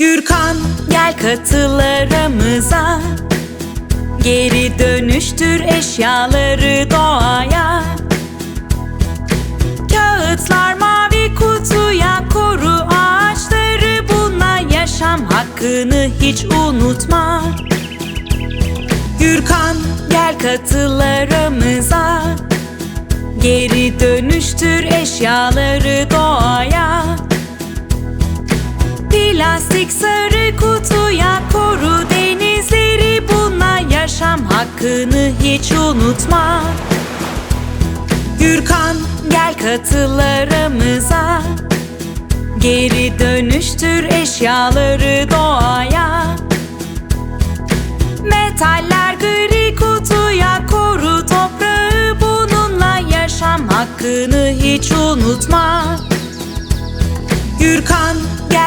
Gürkan gel katıl aramıza Geri dönüştür eşyaları doğaya. Kağıtlar mavi kutuya koru ağaçları. Bununla yaşam hakkını hiç unutma. Gürkan gel katıl aramıza Geri dönüştür eşyaları doğaya Plastik sarı kutuya koru denizleri Bununla yaşam hakkını hiç unutma. Gürkan gel katıl aramıza Geri dönüştür eşyaları doğaya. Metaller gri kutuya koru toprağı Bununla yaşam hakkını hiç unutma. Gürkan